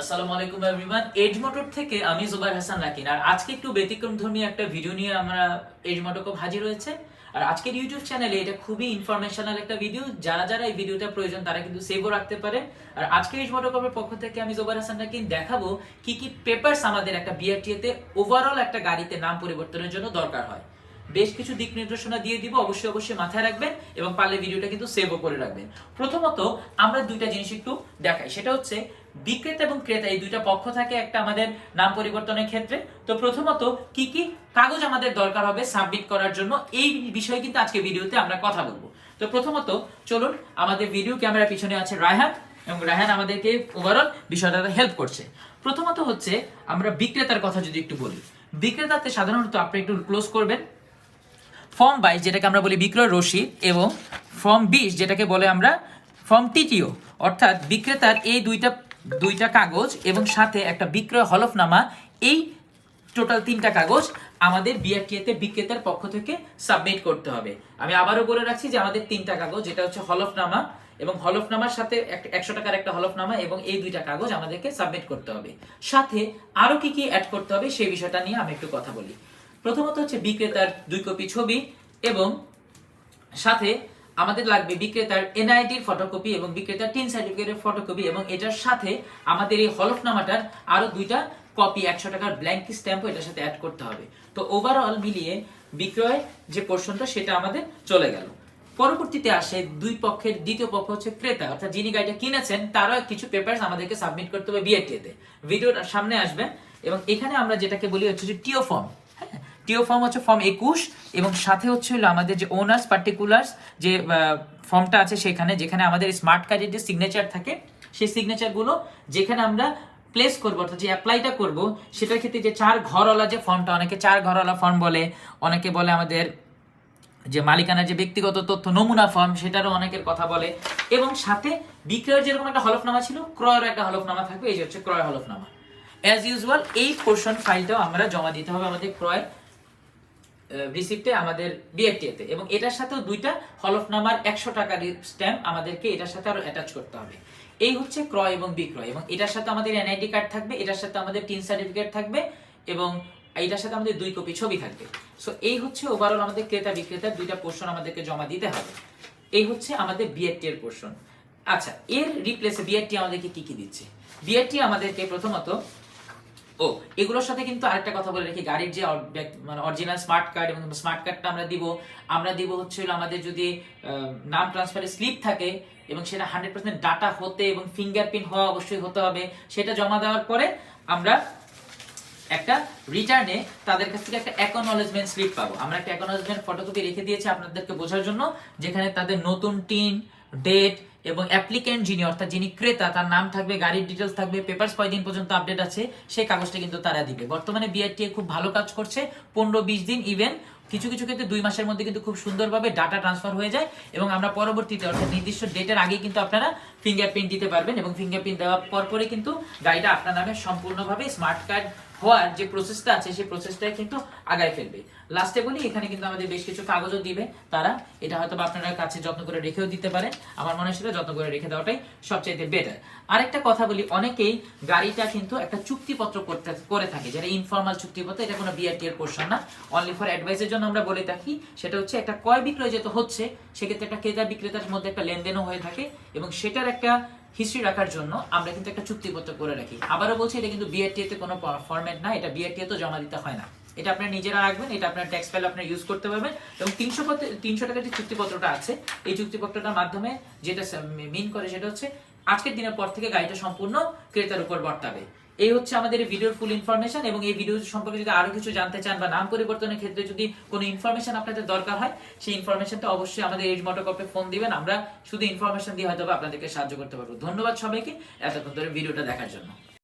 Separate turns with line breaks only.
আসসালামু আলাইকুম everyone age motor থেকে আমি জুবাইর হাসান রাকিন। আর আজকে একটু ব্যতিক্রম ধর্মী একটা ভিডিও নিয়ে আমরা এজ খুব হাজির হয়েছে। আর আজকের ইউটিউব চ্যানেলে এটা খুবই ইনফরমেশনাল একটা ভিডিও যারা যারা এই ভিডিওটা প্রয়োজন, তারা কিন্তু সেভও রাখতে পারে। আর আজকে এজ পক্ষ থেকে আমি জুবাইর হাসান রাকিন দেখাবো কি কি পেপারস আমাদের একটা বিআরটিএতে ওভারঅল একটা গাড়িতে নাম পরিবর্তনের জন্য দরকার হয়। বেশ কিছু দিক নির্দেশনা দিয়ে দিব, অবশ্যই অবশ্যই মাথায় রাখবেন এবং পারলে ভিডিওটা কিন্তু সেভও করে রাখবেন। প্রথমত আমরা দুইটা জিনিস একটু দেখাই। সেটা হচ্ছে বিক্রেতা এবং ক্রেতা, এই দুইটা পক্ষ থাকে একটা আমাদের নাম পরিবর্তনের ক্ষেত্রে। তো প্রথমত, কি কি কাগজ আমাদের দরকার হবে সাবমিট করার জন্য, এই বিষয়ে কিন্তু আজকে ভিডিওতে আমরা কথা বলব। তো প্রথমত, চলুন, আমাদের ভিডিও ক্যামেরার পিছনে আছে রায়হান, এবং রায়হান আমাদেরকে ওভারঅল বিষয়টা হেল্প করছে। প্রথমত হচ্ছে, আমরা বিক্রেতার কথা যদি একটু বলি। বিক্রেতাতে সাধারণত আপনি একটু ক্লোজ করবেন। ফর্ম বাইশ যেটাকে আমরা বলি বিক্রয় রসিদ, এবং ফর্ম বিশ যেটাকে বলে আমরা ফর্ম টিটিও অর্থাৎ বিক্রেতার এই দুইটা দুইটা কাগজ এবং সাথে একটা বিক্রয় হলফনামা। এই টোটাল তিনটা কাগজ আমাদের বিআরটিএতে বিক্রেতার পক্ষ থেকে সাবমিট করতে হবে। আমি আবারও বলে রাখছি যে আমাদের তিনটা কাগজ যেটা হচ্ছে হলফনামা এবং হলফনামার সাথে একশো টাকার একটা হলফনামা এবং এই দুইটা কাগজ আমাদেরকে সাবমিট করতে হবে। সাথে আরও কি কি অ্যাড করতে হবে সেই বিষয়টা নিয়ে আমি একটু কথা বলি। প্রথমত হচ্ছে বিক্রেতার দুই কপি ছবি এবং সাথে আমাদের লাগবে বিক্রেতার এনআইডির ফটোকপি এবং বিক্রেতার টিন সার্টিফিকেটের ফটোকপি এবং এটার সাথে আমাদের এই হলফনামাটার আরও দুইটা কপি একশো টাকার ব্ল্যাঙ্ক স্ট্যাম্প এটার সাথে অ্যাড করতে হবে। তো ওভারঅল মিলিয়ে বিক্রয় যে পোর্শনটা সেটা আমাদের চলে গেল। পরবর্তীতে আসে দুই পক্ষের, দ্বিতীয় পক্ষ হচ্ছে ক্রেতা। অর্থাৎ যিনি গাড়িটা কিনেছেন, তারও কিছু পেপারস আমাদেরকে সাবমিট করতে হবে বিআরটিতে ভিডিওর সামনে আসবে এবং এখানে আমরা যেটাকে বলি হচ্ছে টিও ফর্ম টিও ফর্ম হচ্ছে ফর্ম একুশ এবং সাথে হচ্ছে হলো আমাদের যে ওনার্স পার্টিকুলার্স যে ফর্মটা আছে সেখানে, যেখানে আমাদের স্মার্ট কার্ডের যে সিগনেচার থাকে, সেই সিগনেচারগুলো যেখানে আমরা প্লেস করব, অর্থাৎ যে অ্যাপ্লাইটা করব, সেটার ক্ষেত্রে যে চার ঘরওয়ালা যে ফর্মটা অনেকে চার ঘরওয়ালা ফর্ম বলে, অনেকে বলে আমাদের যে মালিকানার যে ব্যক্তিগত তথ্য, নমুনা ফর্ম সেটারও অনেকের কথা বলে, এবং সাথে বিক্রয়ের যেরকম একটা হলফনামা ছিল ক্রয়ের একটা হলফনামা থাকবে, এই যে হচ্ছে ক্রয় হলফনামা। অ্যাজ ইউজুয়াল এই পোর্শন ফাইলটাও আমরা জমা দিতে হবে আমাদের ক্রয় রিসিপ্টে আমাদের বিএফটিএতে এবং এটার সাথেও দুইটা হলফনামার একশো টাকার স্ট্যাম্প আমাদেরকে এটার সাথে আরও অ্যাটাচ করতে হবে। এই হচ্ছে ক্রয় এবং বিক্রয়। এবং এটার সাথে আমাদের এনআইডি কার্ড থাকবে, এটার সাথে আমাদের টিন সার্টিফিকেট থাকবে এবং এইটার সাথে আমাদের দুই কপি ছবি থাকবে। সো এই হচ্ছে ওভারঅল আমাদের ক্রেতা বিক্রেতার দুইটা পোর্শন আমাদেরকে জমা দিতে হবে। এই হচ্ছে আমাদের বিএডটি এর পোর্শন আচ্ছা এর রিপ্লেসে বিএডটি আমাদেরকে কি কি দিচ্ছে? বিএডটি আমাদেরকে প্রথমত ও, এগুলোর সাথে কিন্তু আরেকটা কথা বলে রাখি। গাড়ির যে মানে অরিজিনাল স্মার্ট কার্ড এবং স্মার্ট কার্ডটা আমরা দিব আমরা দিব হচ্ছে আমাদের যদি নাম ট্রান্সফারের স্লিপ থাকে এবং সেটা হান্ড্রেড পার্সেন্ট ডাটা হতে এবং ফিঙ্গারপ্রিন্ট হওয়া অবশ্যই হতে হবে, সেটা জমা দেওয়ার পরে আমরা একটা রিটার্নে তাদের কাছ থেকে একটা অ্যাকনোলেজমেন্ট স্লিপ পাবো। আমরা একটা অ্যাকনোলেজমেন্ট ফটোকপি রেখে দিয়েছি আপনাদেরকে বোঝার জন্য, যেখানে তাদের নতুন টিন ডেট এবং অ্যাপ্লিকেন্ট যিনি, অর্থাৎ যিনি ক্রেতা, তার নাম থাকবে, গাড়ির ডিটেলস থাকবে পেপারস কয়দিন পর্যন্ত আপডেট আছে, সেই কাগজটা কিন্তু তারা দিবে। বর্তমানে বিআরটিএ খুব ভালো কাজ করছে, পনেরো বিশ দিন ইভেন কিছু কিছু ক্ষেত্রে দুই মাসের মধ্যে কিন্তু খুব সুন্দরভাবে ডাটা ট্রান্সফার হয়ে যায় এবং আমরা পরবর্তীতে, অর্থাৎ নির্দিষ্ট ডেটের আগে কিন্তু আপনারা ফিঙ্গারপ্রিন্ট দিতে পারবেন এবং ফিঙ্গারপ্রিন্ট দেওয়ার পর পরে কিন্তু গাড়িটা আপনার নামে সম্পূর্ণভাবে স্মার্ট কার্ড হওয়ার যে প্রসেসটা আছে, সেই প্রসেসটাই কিন্তু আগায় ফেলবে। লাস্টে বলি, এখানে কিন্তু আমাদের বেশ কিছু কাগজও দিবে তারা। এটা হয়তো আপনারা কাছে যত্ন করে রেখেও দিতে পারেন। আমার মনে হয় যত্ন করে রেখে দেওয়াটাই সবচাইতে বেটার আরেকটা কথা বলি, অনেকেই গাড়িটা কিন্তু একটা চুক্তিপত্র করতে, করে থাকে, যেটা ইনফর্মাল চুক্তিপত্র, এটা কোনো বিআরটি এর পোর্শন না। অনলি ফর অ্যাডভাইসের জন্য আমরা বলে থাকি, সেটা হচ্ছে একটা ক্রয় বিক্রয় যেহেতু হচ্ছে, সেক্ষেত্রে একটা ক্রেতা বিক্রেতার মধ্যে একটা লেনদেনও হয়ে থাকে এবং সেটার একটা হিস্ট্রি রাখার জন্য আমরা কিন্তু একটা চুক্তিপত্র করে রাখি। আবারও বলছি, এটা কিন্তু বিআরটিএতে কোনো ফরম্যাট না, এটা বিআরটিএ তো জমা দিতে হয় না। এটা আপনার নিজেরা রাখবেন, এটা আপনার ট্যাক্স ফাইল আপনার ইউজ করতে পারবেন এবং তিনশো তিনশো টাকার যে চুক্তিপত্রটা আছে, এই চুক্তিপত্রটার মাধ্যমে যেটা মিন করে সেটা হচ্ছে, আজকের দিনের পর থেকে গাড়িটা সম্পূর্ণ ক্রেতার উপর বর্তাবে। এই হচ্ছে আমাদের ভিডিওর ফুল ইনফরমেশন এবং এই ভিডিও সম্পর্কে যদি আরও কিছু জানতে চান বা নাম পরিবর্তনের ক্ষেত্রে যদি কোনো ইনফরমেশন আপনাদের দরকার হয়, সেই ইনফরমেশনটা অবশ্যই আমাদের এজ মোটোকপে ফোন দিবেন। আমরা শুধু ইনফরমেশন দিয়ে হয়তো আপনাদেরকে সাহায্য করতে পারব। ধন্যবাদ সবাইকে এতক্ষণ ধরে ভিডিওটা দেখার জন্য।